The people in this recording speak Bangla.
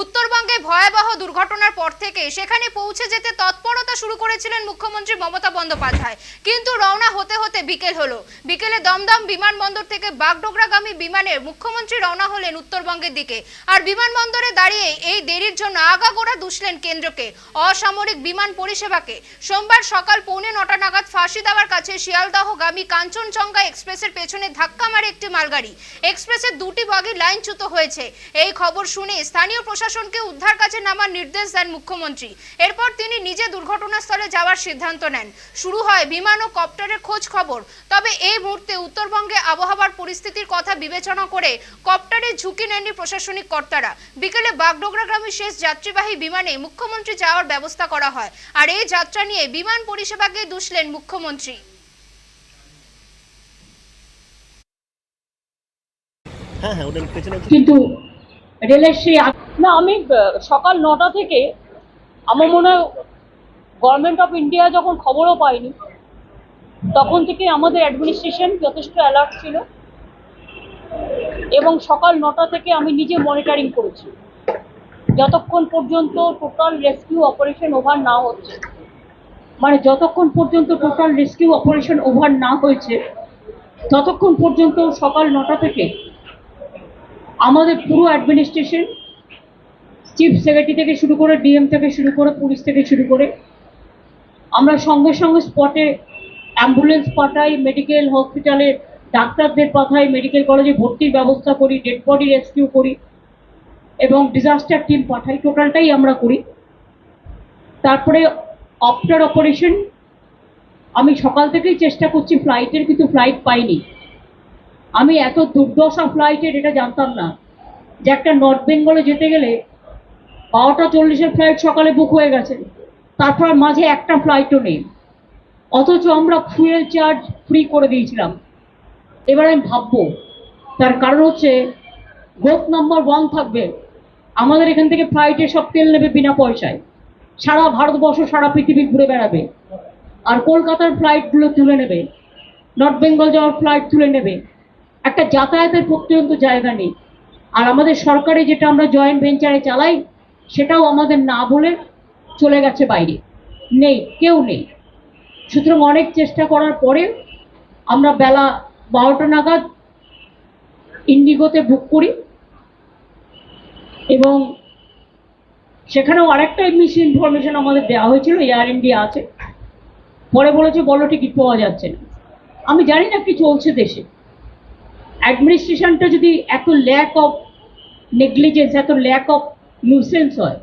উত্তরবঙ্গে ভয়াবহ দুর্ঘটনার পর থেকে সেখানে পৌঁছে যেতে তৎপরতা শুরু করেছিলেন মুখ্যমন্ত্রী মমতা বন্দ্যোপাধ্যায়। কিন্তু রওনা হতে হতে বিকেল হলো। বিকেলে দমদম বিমানবন্দর থেকে বাগডোগরাগামী বিমানে মুখ্যমন্ত্রী রওনা হলেন উত্তরবঙ্গের দিকে। আর বিমানবন্দরে দাঁড়িয়ে এই দেরির জন্য আগাগোড়া দুষলেন কেন্দ্রকে, অসামরিক বিমান পরিষেবাকে। সোমবার সকাল পৌনে নটা নাগাদ ফাঁসি দেওয়ার কাছে শিয়ালদহগামী কাঞ্চনজঙ্ঘা এক্সপ্রেসের পেছনে ধাক্কা মারে একটি মালগাড়ি। এক্সপ্রেসের দুটি বগি লাইনচ্যুত হয়েছে। এই খবর শুনে স্থানীয় প্রশাসনকে উদ্ধার কাজে নামার নির্দেশ দেন মুখ্যমন্ত্রী। এরপর তিনি নিজে দুর্ঘটনাস্থলে যাওয়ার সিদ্ধান্ত নেন। শুরু হয় বিমান ও কপ্টারের খোঁজ খবর। তবে এই মুহূর্তে উত্তরবঙ্গে আবহাওয়ার পরিস্থিতির কথা বিবেচনা করে কপ্টারের ঝুঁকি নেননি প্রশাসনিক কর্তারা। বিকেলে বাগডোগরাগ্রামী শেষ যাত্রীবাহী বিমানে মুখ্যমন্ত্রী যাওয়ার ব্যবস্থা করা হয়। আর এই যাত্রা নিয়ে বিমান পরিষেবাকে দুষলেন মুখ্যমন্ত্রী। হ্যাঁ হ্যাঁ কিন্তু রেলের সেই না, আমি সকাল নটা থেকে আমার মনে হয় গভর্নমেন্ট অফ ইন্ডিয়া যখন খবরও পাইনি, তখন থেকে আমাদের অ্যাডমিনিস্ট্রেশন যথেষ্ট অ্যালার্ট ছিল। এবং সকাল নটা থেকে আমি নিজে মনিটরিং করেছি। যতক্ষণ পর্যন্ত টোটাল রেস্কিউ অপারেশন ওভার না হচ্ছে মানে যতক্ষণ পর্যন্ত টোটাল রেস্কিউ অপারেশন ওভার না হয়েছে, ততক্ষণ পর্যন্ত সকাল নটা থেকে আমাদের পুরো অ্যাডমিনিস্ট্রেশন চিফ সেক্রেটারি থেকে শুরু করে ডিএম থেকে শুরু করে পুলিশ থেকে শুরু করে আমরা সঙ্গে সঙ্গে স্পটে অ্যাম্বুলেন্স পাঠাই মেডিকেল হসপিটালে ডাক্তারদের পাঠাই মেডিকেল কলেজে ভর্তির ব্যবস্থা করি ডেড বডি রেস্কিউ করি এবং ডিজাস্টার টিম পাঠাই। টোটালটাই আমরা করি। তারপরে আফটার অপারেশন আমি সকাল থেকেই চেষ্টা করছি ফ্লাইটের কিন্তু ফ্লাইট পাইনি। আমি এত দুর্দশা ফ্লাইটের এটা জানতাম না। যে একটা নর্থ বেঙ্গলে যেতে গেলে বারোটা চল্লিশের ফ্লাইট সকালে বুক হয়ে গেছে। তারপর মাঝে একটা ফ্লাইটও নেই। অথচ আমরা ফুয়েল চার্জ ফ্রি করে দিয়েছিলাম। এবার আমি ভাববো, তার কারণ হচ্ছে গ্রোথ নাম্বার ওয়ান থাকবে। আমাদের এখান থেকে ফ্লাইটে সব তেল নেবে বিনা পয়সায়। সারা ভারতবর্ষ, সারা পৃথিবী ঘুরে বেড়াবে। আর কলকাতার ফ্লাইটগুলো তুলে নেবে। নর্থ বেঙ্গল যাওয়ার ফ্লাইট তুলে নেবে। একটা যাতায়াতের পর্যন্ত জায়গা নেই। আর আমাদের সরকারি যেটা আমরা জয়েন্ট ভেঞ্চারে চালাই সেটাও আমাদের না বলে চলে গেছে বাইরে। নেই, কেউ নেই। সুতরাং অনেক চেষ্টা করার পরে আমরা বেলা বারোটা নাগাদ ইন্ডিগোতে বুক করি এবং সেখানেও আরেকটা মিস ইনফরমেশন আমাদের দেওয়া হয়েছিল এয়ার ইন্ডিয়া আছে। পরে বলেছে, বলো টিকিট পাওয়া যাচ্ছে না। আমি জানি না কি চলছে দেশে। অ্যাডমিনিস্ট্রেশনটা যদি এত ল্যাক অফ নেগলিজেন্স এত ল্যাক অফ নিউসেন্স হয়